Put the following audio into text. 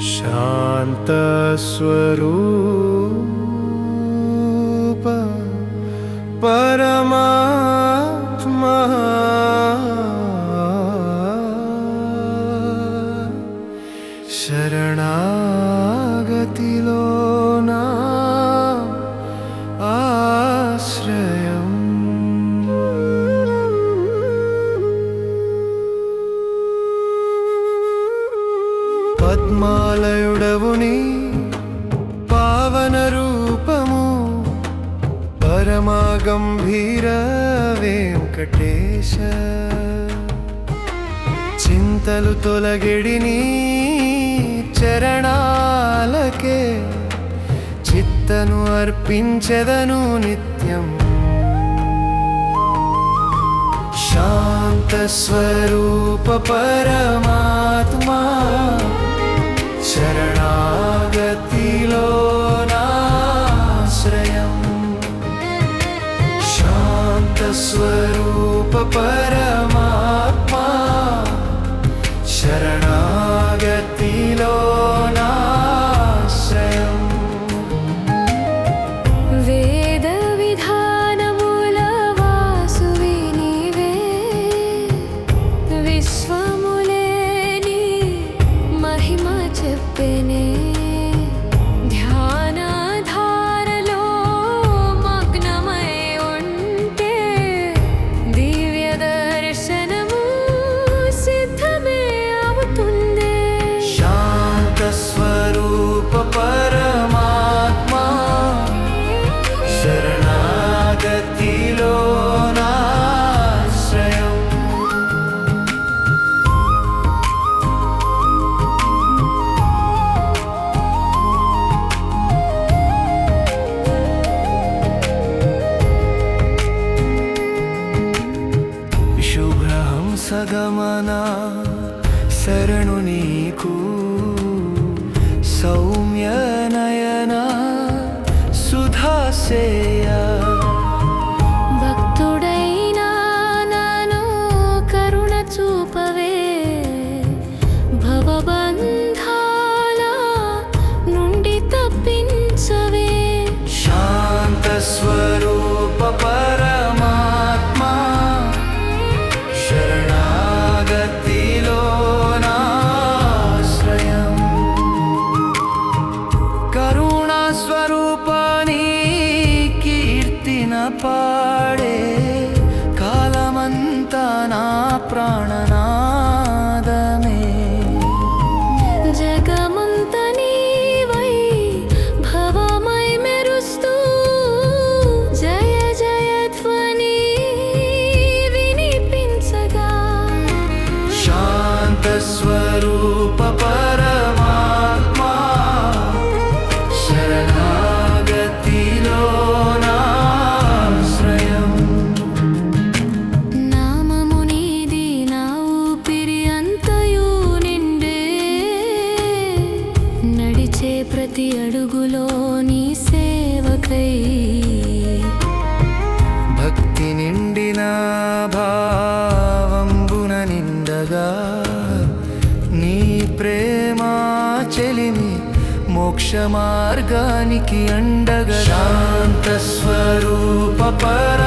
शान्तस्वरूप परमात्मा। शरणागति పద్మాలయుడవుని పావన రూపము పరమా గంభీర వెంకటేశ. చింతలు తొలగిడిని చరణాలకే చిత్తను అర్పించదను నిత్యం. శాంత స్వరూప పరమాత్మా शरणागति लोनाश्रयं शान्तस्वरूप शरणुनी నీ సేవకై. భక్తి నిండిన భావంబున నిండగా నీ ప్రేమ చెలిమి మోక్ష మార్గానికి అండగా. శాంత స్వరూప పర